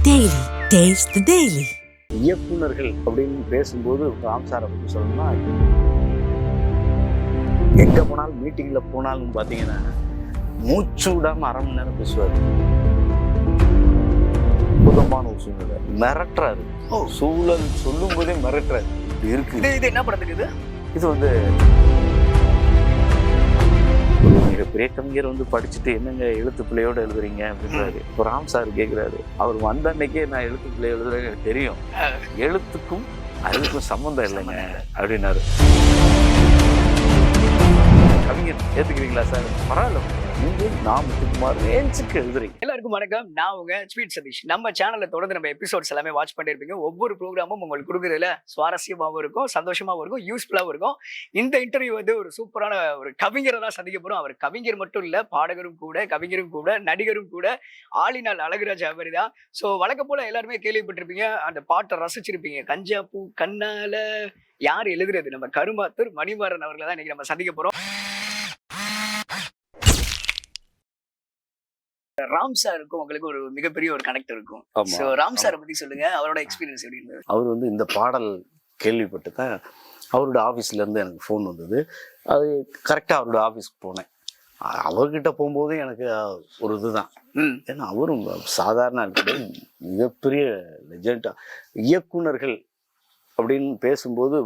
Daily. Taste the Daily. இயக்குனர்கள் அப்படின்னு பேசும்போது ராம்சாரை பற்றி சொல்லணும்னா எங்க போனாலும் மீட்டிங்ல போனாலும் பாத்தீங்கன்னா மூச்சு விடாம அரை மணி நேரம் பேசுவார் அற்புதமான ஒரு சூழ்நிலை மிரட்டுறாரு ஓ. சூழல் சொல்லும் போதே மிரட்டுறாரு இருக்கு இது இது என்ன படத்துக்கு இது இது வந்து ஒரு மிகப்பெரிய கவிஞர் வந்து படிச்சுட்டு என்னங்க எழுத்து பிள்ளையோட எழுதுறீங்க அப்படின்றாரு. இப்போ ராம் சார் கேட்குறாரு அவர் வந்த அன்னைக்கே நான் எழுத்து பிள்ளை எழுதுறேன்னு எனக்கு தெரியும். எழுத்துக்கும் அதுக்கும் சம்மந்தம் இல்லைங்க அப்படின்னாரு. கவிஞர் ஏத்துக்கிறீங்களா சார்? பரவாயில்ல. நான் முத்துக்குமார் ரேஞ்சுக்கு எழுதுறீங்க எல்லாருக்கும் வணக்கம். நான் உங்க ஸ்வீட் சதீஷ். நம்ம சேனல்ல தொடர்ந்து நம்ம எபிசோட்ஸ் எல்லாமே வாட்ச் பண்ணிருப்பீங்க ஒவ்வொரு ப்ரோக்ராமும் உங்களுக்கு கொடுக்குறதுல சுவாரஸ்யமாகவும் இருக்கும் சந்தோஷமாகவும் இருக்கும் யூஸ்ஃபுல்லாகவும் இருக்கும். இந்த இன்டர்வியூ வந்து ஒரு சூப்பரான ஒரு கவிஞரை தான் சந்திக்க போறோம். அவர் கவிஞர் மட்டும் இல்ல பாடகரும் கூட கவிஞரும் கூட நடிகரும் கூட ஆளினால் அழகுராஜ் அவர் தான். ஸோ வழக்கம் போல எல்லாருமே கேள்விப்பட்டிருப்பீங்க. அந்த பாட்டை ரசிச்சிருப்பீங்க. கஞ்சா பூ கண்ணால யார் எழுதுறது? நம்ம கருமாத்தூர் மணிமாறன் அவர்களை தான் இன்னைக்கு நம்ம சந்திக்க போறோம். ராம் சாருக்கும் உங்களுக்கு ஒரு மிகப்பெரிய ஒரு கனெக்ட் இருக்கும். ஸோ ராம் சாரை பத்தி சொல்லுங்க. அவரோட எக்ஸ்பீரியன்ஸ் எப்படி இருந்தது? அவர் வந்து இந்த பாடல் கேள்விப்பட்டு தான் அவரோட ஆஃபீஸ்ல இருந்து எனக்கு ஃபோன் வந்தது. அது கரெக்டாக அவரோட ஆஃபீஸ்க்கு போனேன். அவர்கிட்ட போகும்போது எனக்கு ஒரு இதுதான். ஏன்னா அவரும் சாதாரண கிடையாது. மிகப்பெரிய லெஜெண்டா இயக்குனர்கள் அப்படின்னு பேசும்போது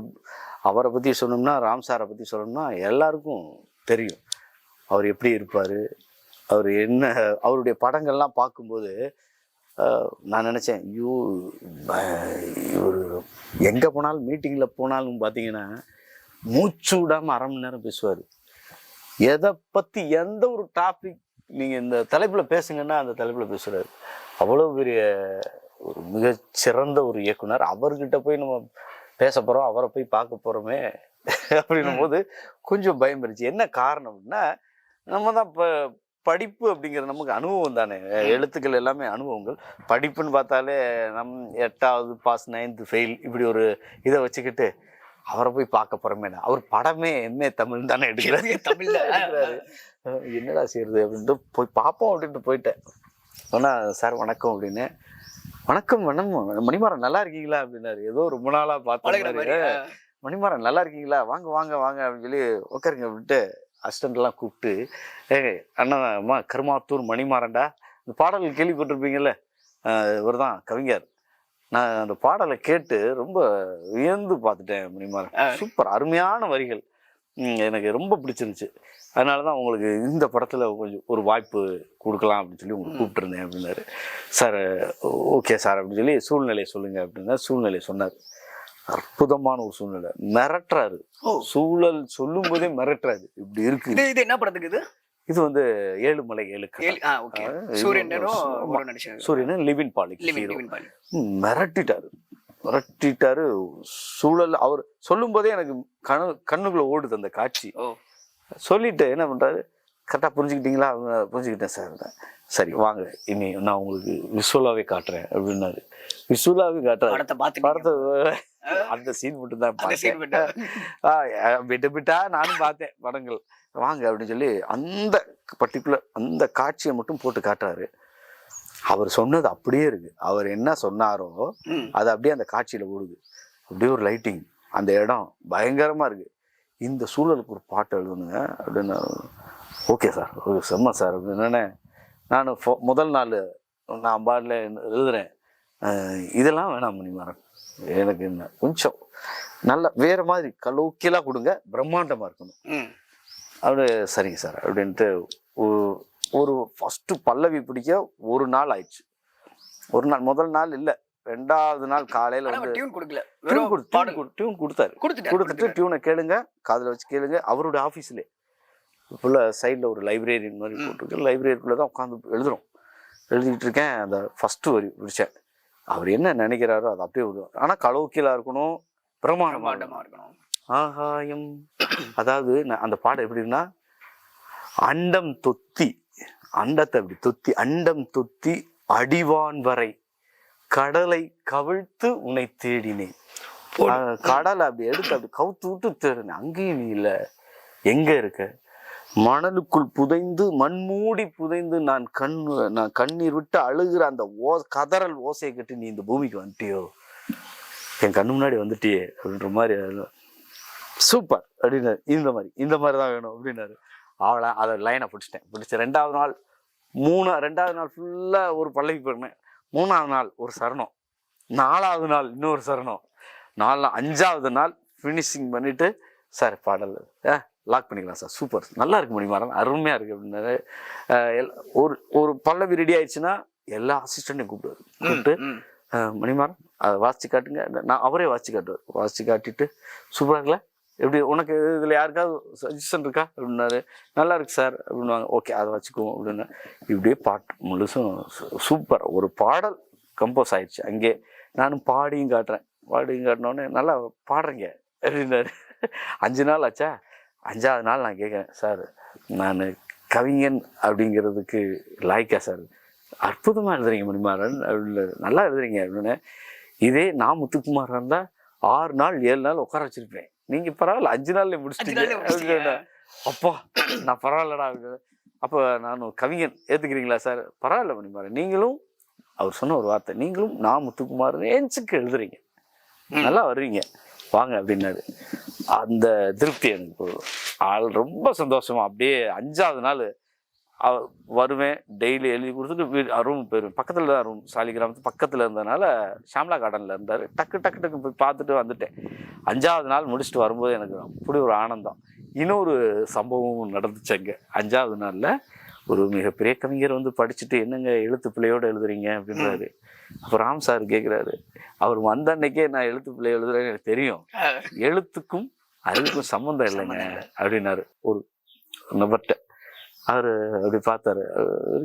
அவரை பற்றி சொன்னோம்னா ராம் சாரை பற்றி சொல்லணும்னா எல்லாருக்கும் தெரியும். அவர் எப்படி இருப்பார் அவர் என்ன அவருடைய படங்கள்லாம் பார்க்கும்போது நான் நினச்சேன் ஐயோ இவர் எங்கே போனாலும் மீட்டிங்கில் போனாலும் பார்த்தீங்கன்னா மூச்சு விடாமல் அரை மணி நேரம் பேசுவார். எதை பற்றி எந்த ஒரு டாபிக் நீங்கள் இந்த தலைப்பில் பேசுங்கன்னா அந்த தலைப்பில் பேசுகிறாரு அவ்வளோ பெரிய ஒரு மிகச் சிறந்த ஒரு இயக்குனர். அவர்கிட்ட போய் நம்ம பேச போகிறோம் அவரை போய் பார்க்க போகிறோமே அப்படின்னும் போது கொஞ்சம் பயம் இருந்துச்சு என்ன காரணம்னா நம்ம தான் இப்போ படிப்பு அப்படிங்கிற நமக்கு அனுபவம் தானே? எழுத்துக்கள் எல்லாமே அனுபவங்கள். படிப்புன்னு பார்த்தாலே நம் எட்டாவது பாஸ் நைன்த்து ஃபெயில் இப்படி ஒரு இதை வச்சுக்கிட்டு அவரை போய் பார்க்க போகிறோமே அவர் படமே எம்ஏ தமிழ் தானே எடுக்கிறாரு. தமிழ்ல. அஹ் என்னடா செய்யறது அப்படின்ட்டு போய் பார்ப்போம் அப்படின்ட்டு போயிட்டேன். சொன்னா சார் வணக்கம் அப்படின்னு. வணக்கம் வணக்கம் மணிமாறன் நல்லா இருக்கீங்களா? அப்படின்னாரு. ஏதோ ரொம்ப நாளா பழகுற பார்த்த மணிமாறன் நல்லா இருக்கீங்களா? வாங்க வாங்க வாங்க அப்படின்னு சொல்லி உட்காருங்க அப்படின்ட்டு எல்லாம் கூப்பிட்டு ஏ அண்ணா அம்மா கருமாத்தூர் மணிமாறன்டா. இந்த பாடல் கேள்விப்பட்டிருப்பீங்கல்ல? இவர் தான் கவிஞர். நான் அந்த பாடலை கேட்டு ரொம்ப வியந்து பார்த்துட்டேன் மணிமாறன். சூப்பர் அருமையான வரிகள். எனக்கு ரொம்ப பிடிச்சிருந்துச்சு. அதனால தான் உங்களுக்கு இந்த படத்தில் கொஞ்சம் ஒரு வாய்ப்பு கொடுக்கலாம் அப்படின்னு சொல்லி உங்களுக்கு கூப்பிட்டுருந்தேன் அப்படின்னாரு. சார் ஓகே சார் அப்படின்னு சொல்லி சூழ்நிலையை சொல்லுங்க அப்படின்னா சூழ்நிலையை சொன்னார். அற்புதமான ஒரு சூழ்நிலை. மிரட்டுறாரு. சூழல் சொல்லும் போதே மிரட்டுறாரு. இப்படி இருக்கு இது என்ன படத்துக்கு இது? இது வந்து ஏழுமலை ஏழு நடிச்சாங்க சூரியன் லிவின் பாலிக் மிரட்டிட்டாரு. மிரட்டிட்டாரு. சூழல் அவர் சொல்லும் போதே எனக்கு கணு கண்ணுக்குள்ள ஓடுது அந்த காட்சி. சொல்லிட்டு என்ன பண்றாரு? கரெக்டா புரிஞ்சுக்கிட்டீங்களா? அவங்க புரிஞ்சுக்கிட்டேன் சார். சரி வாங்க. இனி நான் உங்களுக்கு விஷுவலாவே காட்டுறேன் அப்படின்னாரு. விஷுவலாவே காட்டுறாரு. படத்தை பார்த்து படத்தை அந்த சீன் மட்டும். தான் பார்த்தேன் விட்டு விட்டா நானும் பார்த்தேன் படங்கள். வாங்க அப்படின்னு சொல்லி அந்த பர்டிகுலர் அந்த காட்சியை மட்டும் போட்டு காட்டுறாரு. அவர் சொன்னது அப்படியே இருக்கு. அவர் என்ன சொன்னாரோ அது அப்படியே அந்த காட்சியில ஓடுது. அப்படியே ஒரு லைட்டிங் அந்த இடம் பயங்கரமா இருக்கு. இந்த சூழலுக்கு ஒரு பாட்டு எழுதணுங்க அப்படின்னு. Okay sir. ஓகே செம்ம சார். அப்படின்னு நான் முதல் நாள் நான் பாடல எழுதுறேன். இதெல்லாம் வேணாம் மணிமாறன். எனக்கு என்ன கொஞ்சம் நல்ல வேற மாதிரி கலோக்கியலாக கொடுங்க பிரம்மாண்டமா இருக்கணும். அப்படி சரிங்க சார் அப்படின்ட்டு ஒரு- ஃபஸ்ட்டு பல்லவி பிடிக்க ஒரு நாள் ஆயிடுச்சு. ஒரு நாள் முதல் நாள் இல்லை ரெண்டாவது நாள் காலையில் வந்து டியூன் கொடுக்கல. டியூன் கொடுத்து டியூன் கொடுத்தாரு. கொடுத்துட்டு டியூனை கேளுங்க காதில் வச்சு கேளுங்க அவரோட ஆஃபீஸ்லேயே ஃபுல்லாக சைடில் ஒரு லைப்ரரி மாதிரி. போட்டிருக்கு. லைப்ரரிக்குள்ளே தான் உட்காந்து எழுதுறோம். எழுதிட்டு இருக்கேன் அந்த ஃபஸ்ட்டு வரி பிடிச்சேன் அவர் என்ன நினைக்கிறாரோ அதை அப்படியே விடுவார் ஆனால் கலோக்கியலாக இருக்கணும் பிரமாண்டமாக இருக்கணும். ஆகாயம். அதாவது அந்த பாடம் எப்படின்னா அண்டம் தொத்தி அண்டத்தை அப்படி தொத்தி அண்டம் தொத்தி அடிவான் வரை கடலை கவிழ்த்து உன்னை தேடினேன். கடலை அப்படி எடுத்து அப்படி கவுத்து விட்டு தேடினேன். அங்கேயும் நீ இல்லை. எங்க இருக்க? மணலுக்குள் புதைந்து மண்மூடி புதைந்து நான் கண் நான் கண்ணீர் விட்டு அழுகிற அந்த ஓ கதறல் ஓசையை கட்டி நீ இந்த பூமிக்கு வந்துட்டியோ? என் கண்ணு முன்னாடி வந்துட்டியே அப்படின்ற மாதிரி சூப்பர் அப்படின்னாரு. இந்த மாதிரி இந்த மாதிரி தான் வேணும் அப்படின்னாரு. அவளை அதை லைனை பிடிச்சிட்டேன். பிடிச்ச ரெண்டாவது நாள் மூணு ரெண்டாவது நாள் ஃபுல்லாக ஒரு பல்லவி போயிருந்தேன் மூணாவது நாள் ஒரு சரணம். நாலாவது நாள் இன்னொரு சரணம். நாலு அஞ்சாவது நாள் ஃபினிஷிங் பண்ணிவிட்டு சார் பாடல். ஆ லாக் பண்ணிக்கலாம் சார் சூப்பர் நல்லா இருக்கு மணிமாறன் அருமையாக இருக்கு அப்படின்னாரு. ஒரு ஒரு பல்லவி ரெடி ஆயிடுச்சுன்னா எல்லா அசிஸ்டண்ட்டையும் கூப்பிடுவாரு. கூப்பிட்டு மணிமாறன் அதை வாசிச்சு காட்டுங்க. நான் அவரே வாசிச்சு காட்டுவார். வாசிச்சு காட்டிட்டு சூப்பராக இருக்குல்ல? எப்படி உனக்கு இதில் யாருக்காவது சஜஷன் இருக்கா? அப்படின்னாரு. நல்லா இருக்கு சார் அப்படின்னுவாங்க. ஓகே அதை வச்சுக்குவோம் அப்படின்னு. இப்படியே பாட்டு முழுசும் சூப்பர் ஒரு பாடல் கம்போஸ் ஆயிடுச்சு. அங்கே நானும் பாடியும் காட்டுறேன். பாடியும் காட்டினோடனே நல்லா பாடுறீங்க. அப்படின்னாரு. அஞ்சு நாள் ஆச்சா? அஞ்சாவது நாள் நான் கேட்குறேன் சார் நான் கவிஞன் அப்படிங்கிறதுக்கு லாய்க்கா சார்? அற்புதமாக எழுதுறீங்க மணிமாறன். அப்படின்னு நல்லா எழுதுறீங்க. அப்படின்னு இதே நான் முத்துக்குமார் இருந்தால் ஆறு நாள் ஏழு நாள் உட்கார வச்சிருப்பேன். நீங்கள் பரவாயில்ல அஞ்சு நாள்ல முடிச்சிட்டீங்க. அப்பா நான் பரவாயில்லடா. அப்படின்னு அப்போ நான் ஒரு கவிஞன் ஏற்றுக்கிறீங்களா சார்? பரவாயில்ல மணிமாறன் நீங்களும் அவர் சொன்ன ஒரு வார்த்தை நீங்களும் நான் முத்துக்குமார் ஏன்ஸுக்கு எழுதுறீங்க. நல்லா வருவீங்க. வாங்க அப்படின்னாரு. அந்த திருப்தி எனக்கு. ஆள் ரொம்ப சந்தோஷமாக அப்படியே அஞ்சாவது நாள் வருவேன் டெய்லி எழுதி கொடுத்துட்டு வீடு ரூம் போயிடுவேன் பக்கத்தில் தான் ரூம் சாலி கிராமத்து பக்கத்தில் இருந்ததுனால ஷாம்லா கார்டனில் இருந்தார். டக்கு டக்கு டக்கு போய் பார்த்துட்டு வந்துட்டேன். அஞ்சாவது நாள் முடிச்சுட்டு வரும்போது எனக்கு அப்படி ஒரு ஆனந்தம். இன்னொரு சம்பவம் நடந்துச்சு அங்கே. அஞ்சாவது நாளில் ஒரு மிகப்பெரிய கவிஞர் வந்து படிச்சுட்டு என்னங்க எழுத்து பிள்ளையோடு எழுதுறீங்க அப்படின்றாரு. அப்போ ராம் சார் கேட்குறாரு அவர் வந்த அன்னைக்கே நான் எழுத்து பிள்ளை எழுதுறேன்னு எனக்கு தெரியும். எழுத்துக்கும் அறிவுக்கும் சம்மந்தம் இல்லைங்க. அப்படின்னாரு. ஒரு நபர்கிட்ட அவர் அப்படி பார்த்தாரு.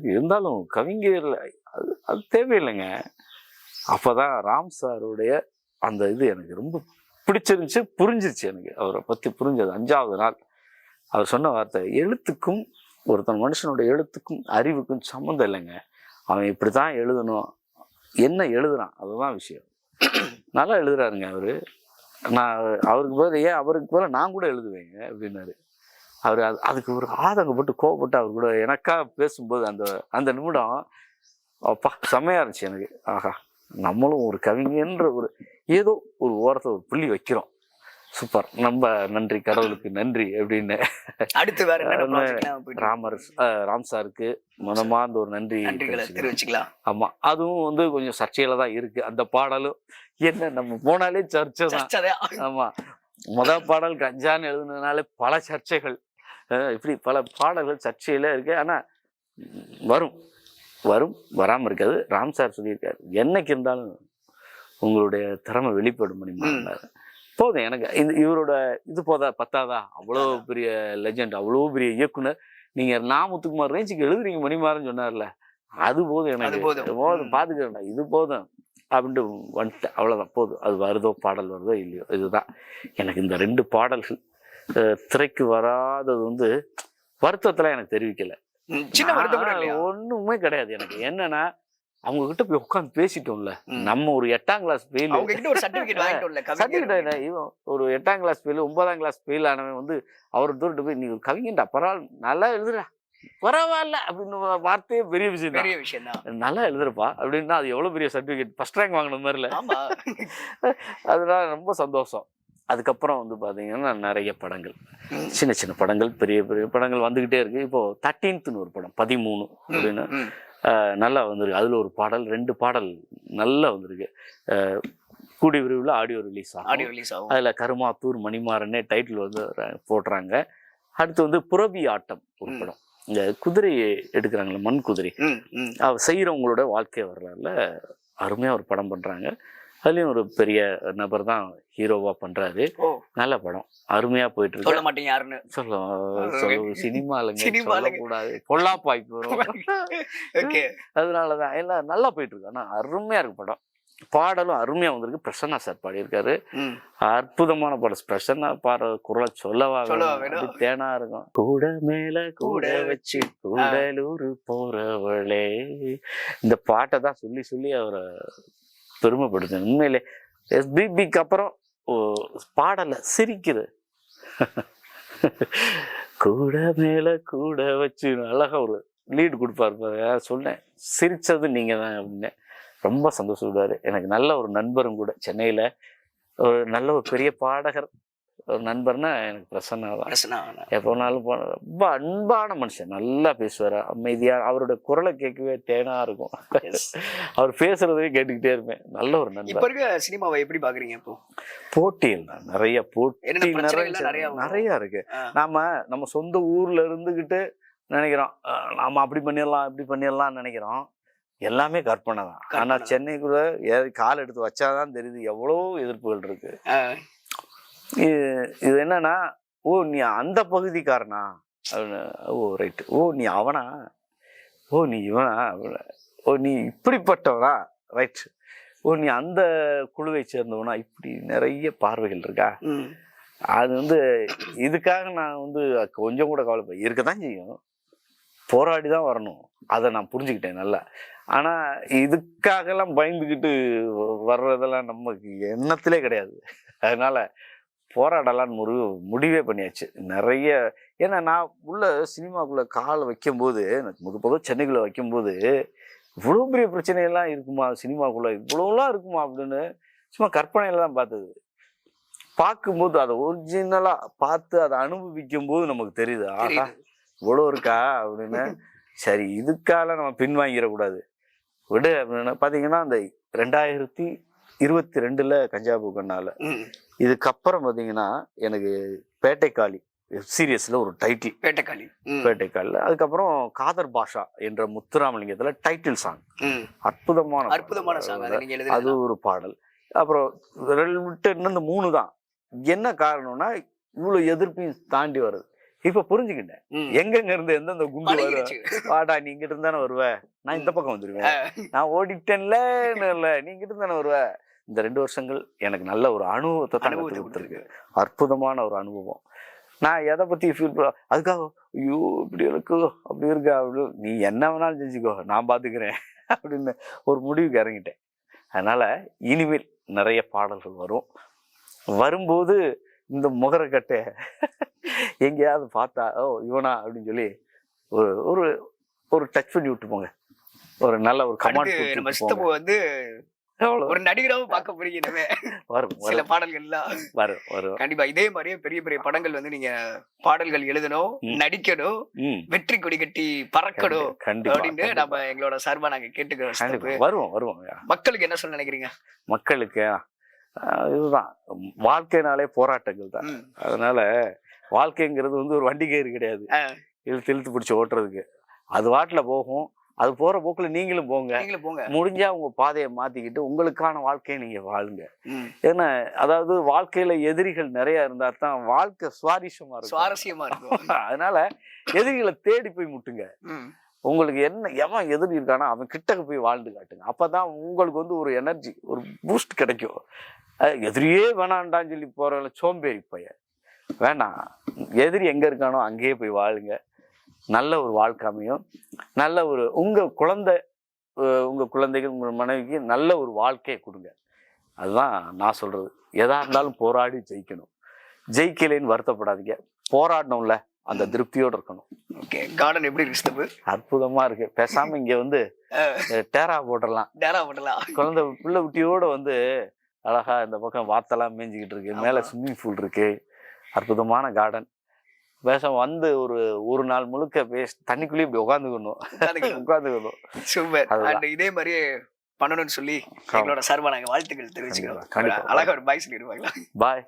இருந்தாலும் கவிஞர்ல அது அது தேவையில்லைங்க. அப்போதான் ராம் சாருடைய அந்த இது எனக்கு ரொம்ப பிடிச்சிருந்துச்சு புரிஞ்சிருச்சு எனக்கு. அவரை பற்றி புரிஞ்சது. அஞ்சாவது நாள் அவர் சொன்ன வார்த்தை எழுத்துக்கும் ஒருத்தன் மனுஷனுடைய எழுத்துக்கும் அறிவுக்கும் சம்மந்தம் இல்லைங்க. அவன் இப்படி தான் எழுதணும். என்ன எழுதுறான்? அதுதான் விஷயம். நல்லா எழுதுறாருங்க அவர். நான் அவருக்கு பதில் ஏன் அவருக்கு பதில் நான் கூட எழுதுவேங்க? அப்படின்னாரு. அவர் அது அதுக்கு ஒரு ஆதங்கப்பட்டு கோவப்பட்டு அவர் கூட எனக்காக பேசும்போது அந்த அந்த நிமிடம் அப்பா செம்மையாக இருந்துச்சு எனக்கு. ஆஹா நம்மளும் ஒரு கவிஞன்ற ஒரு ஏதோ ஒரு ஓரத்தை ஒரு புள்ளி வைக்கிறோம். சூப்பர். நம்ம நன்றி கடவுளுக்கு நன்றி அப்படின்னு. அடுத்து வேற ராமர் ராம் சாருக்கு மனமார்ந்த ஒரு நன்றி. தெரிவிச்சுக்கலாம். ஆமா. அதுவும் வந்து கொஞ்சம் சர்ச்சையில தான் இருக்கு. அந்த பாடலும் என்ன நம்ம போனாலே சர்ச்சை தான். ஆமா. முத பாடல் கஞ்சான்னு எழுதுனதுனால பல சர்ச்சைகள். இப்படி பல பாடல்கள் சர்ச்சையில இருக்கு. ஆனா வரும். வரும். வராம இருக்காது. ராம் சார் சொல்லியிருக்காரு. என்னைக்கு இருந்தாலும் உங்களுடைய திறமை வெளிப்படும் முடியுமா போதும். எனக்கு இந்த இவரோட இது போதா பத்தாதா? அவ்வளோ பெரிய லெஜெண்ட் அவ்வளோ பெரிய இயக்குனர். நீங்க நாமுத்துக்குமார் ரேஞ்சுக்கு எழுதுறீங்க மணிமாறன் சொன்னார்ல. அது போதும் எனக்கு. போதும். பாத்துக்கிறேன்டா இது போதும். அப்படின்ட்டு வந்துட்டேன். அவ்வளோதான் போதும். அது வருதோ பாடல் வருதோ இல்லையோ இதுதான். எனக்கு இந்த ரெண்டு பாடல்கள் திரைக்கு வராதது வந்து வருத்தத்தில் எனக்கு தெரிவிக்கல. சின்ன ஒன்றுமே கிடையாது. எனக்கு என்னன்னா அவங்க கிட்ட போய் உட்காந்து பேசிட்டோம்ல. நம்ம ஒரு எட்டாம் கிளாஸ் ஃபெயில் அவங்க கிட்ட ஒரு சர்டிபிகேட் வாங்கிட்டோம்ல சர்டிஃபிகேட் கவிஞர் இவன் ஒரு எட்டாம் கிளாஸ் ஃபெயில் ஒன்பதாம் கிளாஸ் ஃபெயில் ஆனவன் வந்து அவர் தூரட்டு போய் நீ ஒரு கவிஞன்டா பரவாயில்ல நல்லா எழுதுறா பரவாயில்ல அப்படின்னு வார்த்தையே பெரிய விஷயம் பெரிய விஷயம் தான் நல்லா எழுதுறப்பா அப்படின்னா அது எவ்வளோ பெரிய சர்டிஃபிகேட் ஃபர்ஸ்ட் ரேங்க் வாங்கின மாதிரில. ஆமா. அதனால ரொம்ப சந்தோஷம். அதுக்கப்புறம் வந்து பார்த்தீங்கன்னா நிறைய படங்கள். சின்ன சின்ன படங்கள் பெரிய பெரிய படங்கள் வந்துக்கிட்டே இருக்கு. இப்போ தேர்ட்டீன்த்னு ஒரு படம் பதிமூணு அப்படின்னு நல்லா வந்திருக்கு. அதில் ஒரு பாடல் ரெண்டு பாடல் நல்லா வந்திருக்கு. கூடிய விரைவில் ஆடியோ ரிலீஸ் ஆகும். ஆடியோ ரிலீஸ் ஆகும். அதில் கருமாத்தூர் மணிமாறனே டைட்டில் வந்து போடுறாங்க. அடுத்து வந்து புரவி ஆட்டம் ஒரு. படம். இந்த குதிரை எடுக்கிறாங்களே மண் குதிரை. ம், ம். அவ செய்கிறவங்களோட வாழ்க்கை வரலாறுல அருமையாக ஒரு படம் பண்ணுறாங்க அதுலேயும் ஒரு பெரிய நபர் தான் ஹீரோவாக பண்ணுறாரு ஓ. நல்ல படம். அருமையாக போயிட்டு சொல்ல இருக்கு மாட்டீங்க யாருன்னு? சொல்ல சொல்ல. சினிமாலங்க. சொல்லக்கூடாது. பொல்லாப்பாய்க்கு வரும். அதனால தான் எல்லாம் நல்லா போயிட்டு இருக்கு. ஆனால் அருமையாக இருக்கு படம். பாடலும் அருமையாக வந்திருக்கு. பிரசன்னா சார் பாடியிருக்காரு. அற்புதமான படம் பிரசன்னா பாடுற குரலை சொல்லவா தேனா இருக்கும். கூட மேல கூட கூட வச்சு. கூடலூர் போறவளே. இந்த பாட்டை தான் சொல்லி சொல்லி அவரை பெருமைப்படுத்து உண்மையிலே எஸ்பிபிக்கு அப்புறம் ஓ, பாடல சிரிக்குது. கூட மேலே கூட வச்சு அழகாக ஒரு லீடு கொடுப்பாரு சொன்னேன் சிரித்தது நீங்கள் தான் அப்படின்னு. ரொம்ப சந்தோஷப்படுவார். எனக்கு நல்ல ஒரு நண்பரும் கூட சென்னையில் ஒரு நல்ல ஒரு பெரிய பாடகர். ஒரு நண்பர்னா எனக்கு பிரசன்னா தான். அரசனா எப்போனாலும் போன ரொம்ப அன்பான மனுஷன். நல்லா பேசுவார். அமைதியா அவருடைய குரலை கேட்கவே தேனா இருக்கும். அவர் பேசுறதையும் கேட்டுக்கிட்டே இருப்பேன். நல்ல ஒரு இப்ப நண்பர் இருக்க சினிமாவை எப்படி பாக்குறீங்க இப்போ? போட்டியில் தான். நிறைய போட்டி நிறைய நிறைய இருக்கு. நாம நம்ம சொந்த ஊர்ல இருந்துகிட்டு நினைக்கிறோம். நாம அப்படி பண்ணிடலாம் இப்படி பண்ணிடலாம்னு நினைக்கிறோம். எல்லாமே கற்பனை தான். ஆனா கற்பனை தான். சென்னைக்குள்ள கால் எடுத்து வச்சாதான் தெரியுது எவ்வளோ எதிர்ப்புகள் இருக்கு. இது இது என்னன்னா ஓ நீ அந்த பகுதிக்காரனா? அப்படின்னு, ஓ ரைட் ஓ நீ அவனா? ஓ நீ இவனா? அப்படின்னு. ஓ நீ இப்படிப்பட்டவனா? ரைட் ஓ நீ அந்த குழுவை சேர்ந்தவனா? இப்படி நிறைய பார்வைகள் இருக்கா. அது வந்து இதுக்காக நான் வந்து கொஞ்சம் கூட கவலைப்பட இருக்க தான் செய்யும். போராடி தான் வரணும். அதை நான் புரிஞ்சுக்கிட்டேன் நல்லா. ஆனால் இதுக்காகலாம் பயந்துக்கிட்டு வர்றதெல்லாம் நமக்கு எண்ணத்திலே கிடையாது. அதனால போராடலாம்னு ஒரு முடிவே பண்ணியாச்சு. நிறைய ஏன்னா நான் உள்ள சினிமாக்குள்ள கால் வைக்கும்போது எனக்கு முத சென்னைக்குள்ள வைக்கும்போது இவ்வளோ பெரிய பிரச்சனையெல்லாம் இருக்குமா? சினிமாக்குள்ள இவ்வளோலாம் இருக்குமா? அப்படின்னு சும்மா கற்பனையில தான் பார்த்தது. பார்க்கும்போது அதை ஒரிஜினலாக பார்த்து அதை அனுபவிக்கும் போது நமக்கு தெரியுது ஆஹா. இவ்வளோ இருக்கா? அப்படின்னு. சரி இதுக்காக நம்ம பின்வாங்கிடக்கூடாது. விடு அப்படின்னு. பார்த்தீங்கன்னா அந்த ரெண்டாயிரத்தி இருபத்தி ரெண்டுல கஞ்சாபு கண்ணால ம். இதுக்கப்புறம் பார்த்தீங்கன்னா எனக்கு பேட்டைக்காளி வெப் சீரியஸ்ல ஒரு டைட்டில் பேட்டைக்காளி. ம். பேட்டைக்காலில் அதுக்கப்புறம் காதர் பாஷா என்ற முத்துராமலிங்கத்துல டைட்டில் சாங். அற்புதமான அற்புதமான சாங். அது ஒரு பாடல். அப்புறம் விட்டு இன்னும் இந்த மூணு தான். என்ன காரணம்னா இவ்வளவு எதிர்ப்பையும் தாண்டி வருது இப்ப புரிஞ்சுக்கிட்டேன். ம். எங்கெங்க இருந்து எந்தெந்த குண்டு வரும். வாடா நீ இங்கிட்டு இருந்தானே வருவ? நான் இந்த பக்கம் வந்துருவேன். நான் ஓடிட்டேன்ல இல்ல நீ இங்கிட்டு இருந்தானே வருவ? இந்த ரெண்டு வருஷங்கள் எனக்கு நல்ல ஒரு அனுபவத்தை தான் கொடுத்துருக்கு. அற்புதமான ஒரு அனுபவம். நான் எதை பத்தி ஃபீல் பண்ண அதுக்காக ஐயோ இப்படி இருக்கு அப்படி இருக்கா அப்படி நீ என்ன வேணாலும் செஞ்சுக்கோ நான் பாத்துக்கிறேன். அப்படின்னு ஒரு முடிவுக்கு இறங்கிட்டேன். அதனால இனிமேல் நிறைய பாடல்கள் வரும். வரும்போது இந்த முகரக்கட்டை எங்கேயாவது பார்த்தா ஓ இவனா? அப்படின்னு சொல்லி ஒரு ஒரு ஒரு டச் பண்ணி விட்டு போங்க. ஒரு நல்ல ஒரு நம்ம கமாண்ட் சித்தப்பு வந்து ஒரு நடிகராவும் பார்க்க போறீங்க இனிமே. வரும் சில வரும் பாடல்கள்லாம். வரும் வரும். கண்டிப்பா. இதே மாதிரியே பெரிய பெரிய படங்கள் வந்து நீங்க பாடல்கள் எழுதணும். நடிக்கணும் வெற்றி கொடி கட்டி பறக்கணும் அப்படின்னு. நம்ம எங்களோட சார்பா நாங்க கேட்டுக்கிறோம். வருவோம் வருவோம். மக்களுக்கு என்ன சொல்ல நினைக்கிறீங்க? மக்களுக்கு இதுதான். வாழ்க்கைனாலே போராட்டங்கள் தான். அதனால வாழ்க்கைங்கிறது வந்து ஒரு வண்டி கயிறு கிடையாது. இழுத்து இழுத்து பிடிச்சி ஓட்டுறதுக்கு. அது வாட்டுல போகும். அது போற போக்குல நீங்களும் போங்க. நீங்களும் போங்க. முடிஞ்சா உங்க பாதையை மாத்திக்கிட்டு உங்களுக்கான வாழ்க்கையை நீங்க வாழுங்க. ஏன்னா அதாவது வாழ்க்கையில எதிரிகள் நிறைய இருந்தா தான் வாழ்க்கை சுவாரஸ்யமா இருக்கும். சுவாரஸ்யமா இருக்கும். அதனால எதிரிகளை தேடி போய் முட்டுங்க. உங்களுக்கு என்ன எவன் எதிரி இருக்கானோ அவன் கிட்டக்கு போய் வாழ்ந்து காட்டுங்க. அப்பதான் உங்களுக்கு வந்து ஒரு எனர்ஜி ஒரு பூஸ்ட் கிடைக்கும். எதிரியே வேணான்டான்னு சொல்லி போறவங்கள சோம்பேறி பையன். வேணாம். எதிரி எங்க இருக்கானோ அங்கேயே போய் வாழுங்க. நல்ல ஒரு வாழ்க்கை அமையும். நல்ல ஒரு உங்க குழந்தை அஹ் உங்க குழந்தைகள் உங்க மனைவிக்கு நல்ல ஒரு வாழ்க்கையை கொடுங்க. அதுதான் நான் சொல்றது. எதா இருந்தாலும் போராடி ஜெயிக்கணும். ஜெயிக்கலைன்னு வருத்தப்படாதீங்க. போராடணும்ல. அந்த திருப்தியோட இருக்கணும். ஓகே கார்டன் எப்படி இருக்கு அற்புதமா இருக்கு. பேசாம இங்க வந்து டேரா போட்டுடலாம். டேரா பண்ணலாம் குழந்தை பிள்ளை குட்டியோட வந்து அழகா இந்த பக்கம் வாத்தெல்லாம் மேய்ஞ்சிக்கிட்டு இருக்கு. மேல. ஸ்விம்மிங் பூல் இருக்கு. அற்புதமான கார்டன் பேசாம வந்து ஒரு ஒரு நாள் முழுக்க பேச தண்ணிக்குள்ளேயே இப்படி உட்காந்துக்கணும் உட்காந்துக்கணும் சூப்பர். அதுதான். அண்ட் இதே மாதிரியே பண்ணணும்னு சொல்லி எங்களோட சார்பா நாங்க வாழ்த்துக்கள் தெரிவிச்சுக்கிறோம். கண்டிப்பா. அழகா ஒரு பாய் சொல்லிடுவாங்களா? பாய்.